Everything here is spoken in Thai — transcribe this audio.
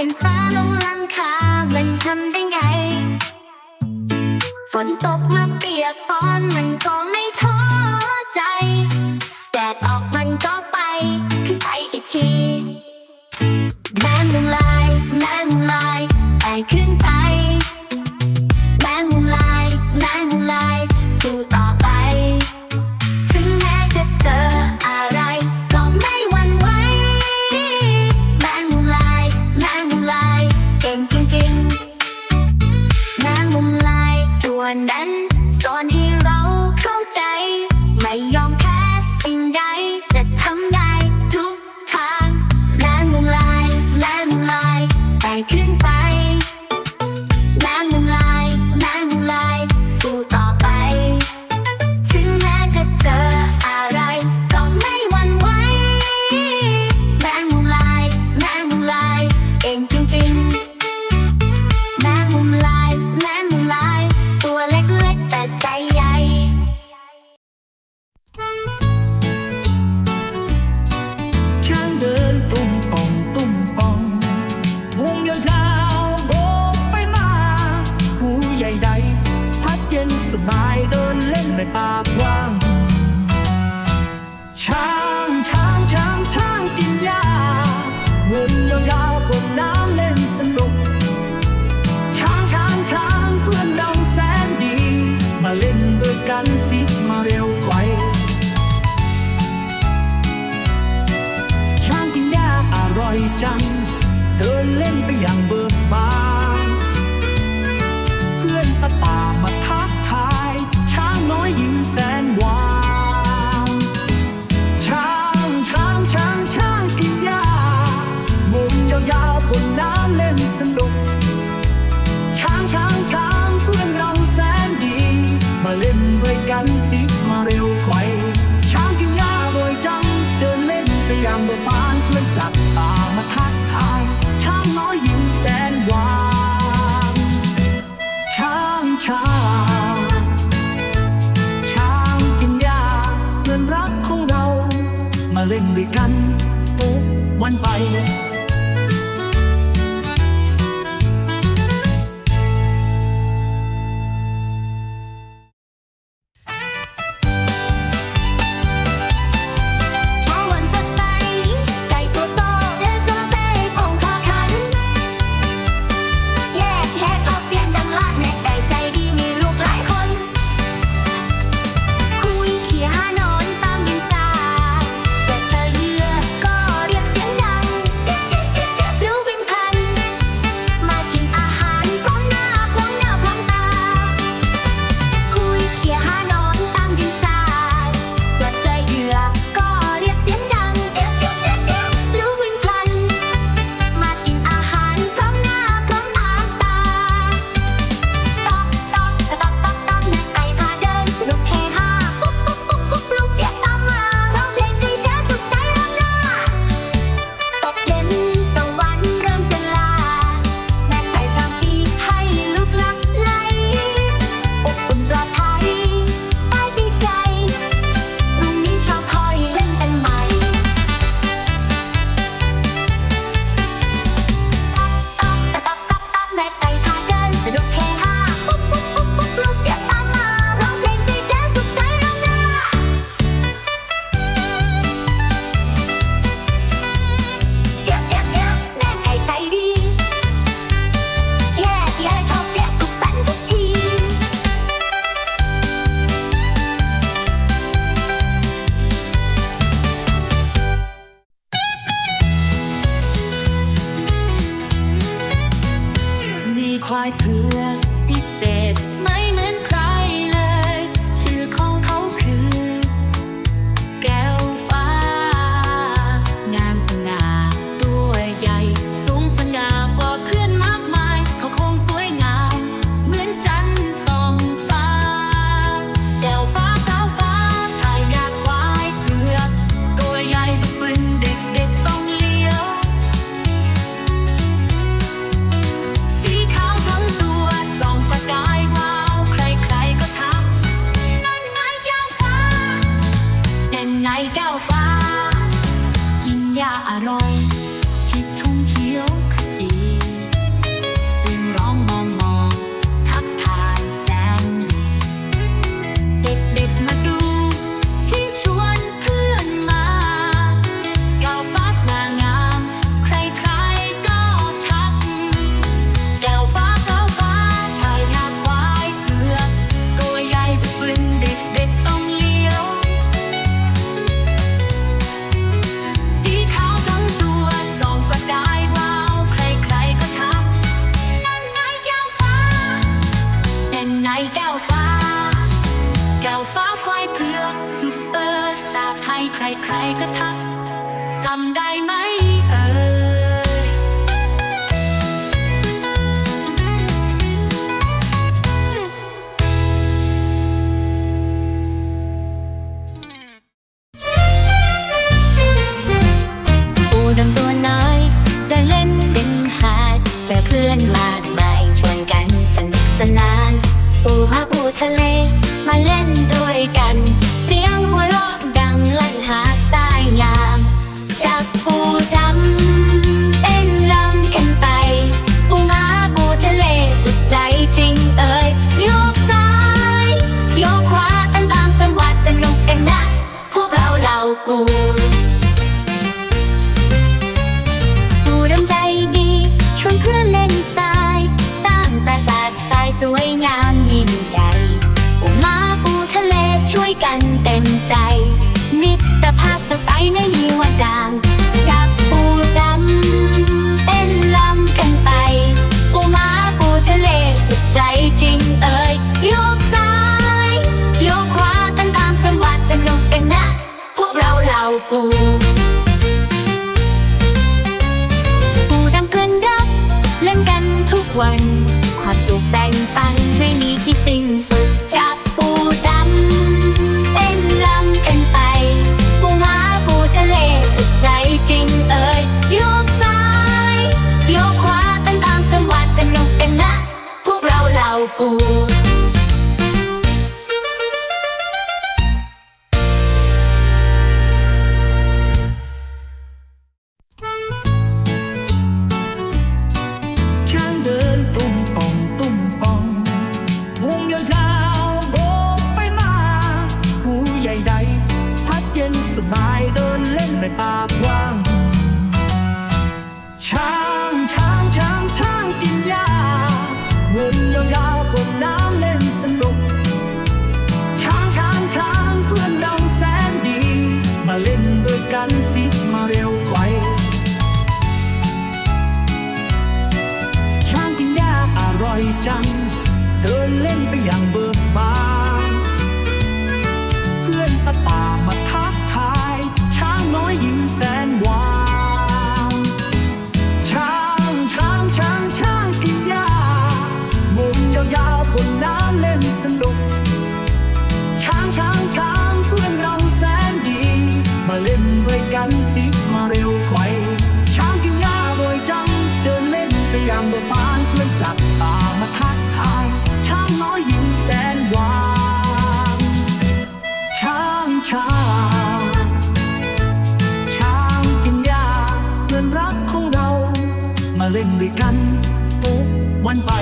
ขีนฟ้าลงหลังคา มันทำได้ไง ฝนตกมาเปียกปอนมันก็ไม่ท้อใจ แดดออก สบายเดินเล่นในป่า มาเล่นด้วยกันวันไป Come Diamond. สบายเดินเล่นในป่ากว้าง ช้างช้างช้างช้างกินหญ้าวนยาวๆกดน้ำเล่นสนุก ช้างช้างช้างเพื่อนดองแสนดี มาเล่นด้วยกันสิมาเร็วไวช้างกินหญ้าอร่อยจัง เดินเล่นไปอย่างันสิมาเร็วไขช้างกินหญ้าบ่อยจัง เดินเล่นไปยามเบิกบานเพื่อนสัตว์ป่ามาทักทาย ช้างน้อยยิ้มแสนหวานช้างช้างช้างกินหญ้าเพื่อนรักของเรา มาเล่นด้วยกันปุ๊วันไป